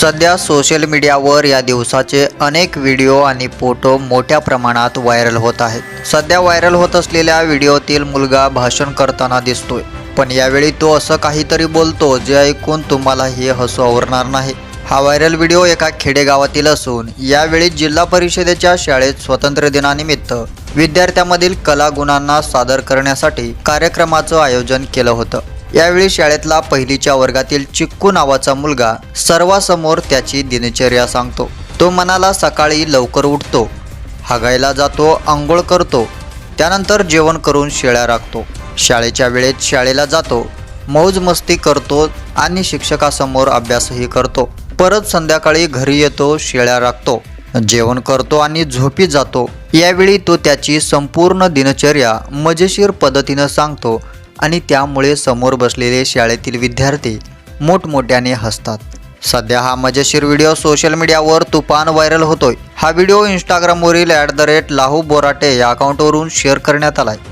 सध्या सोशल मीडियावर या दिवसाचे अनेक व्हिडिओ आणि फोटो मोठ्या प्रमाणात व्हायरल होत आहेत. सध्या व्हायरल होत असलेल्या व्हिडिओतील मुलगा भाषण करताना दिसतोय. पण यावेळी तो असं काहीतरी बोलतो जे ऐकून तुम्हाला हे हसू आवरणार नाही. हा व्हायरल व्हिडिओ एका खेडेगावातील असून यावेळी जिल्हा परिषदेच्या शाळेत स्वातंत्र्य दिनानिमित्त विद्यार्थ्यांमधील कला गुणांना सादर करण्यासाठी कार्यक्रमाचं आयोजन केलं होतं. यावेळी शाळेतला पहिलीच्या वर्गातील चिक्कू नावाचा मुलगा सर्वांसमोर त्याची दिनचर्या सांगतो. तो मनाला सकाळी लवकर उठतो हागायला जातो आंघोळ करतो त्यानंतर जेवण करून शेळ्या राखतो. शाळेच्या वेळेत शाळेला जातो मौज मस्ती करतो आणि शिक्षकासमोर अभ्यासही करतो. परत संध्याकाळी घरी येतो शेळ्या राखतो जेवण करतो आणि झोपी जातो. यावेळी तो त्याची संपूर्ण दिनचर्या मजेशीर पद्धतीनं सांगतो आणि त्यामुळे समोर बसलेले शाळेतील विद्यार्थी मोठमोठ्याने हसतात. सध्या हा मजेशीर व्हिडिओ सोशल मीडियावर तुफान व्हायरल होतोय. हा video इंस्टाग्रामवरील at the rate Lahu Borate या अकाउंटवरून शेअर करण्यात आलाय.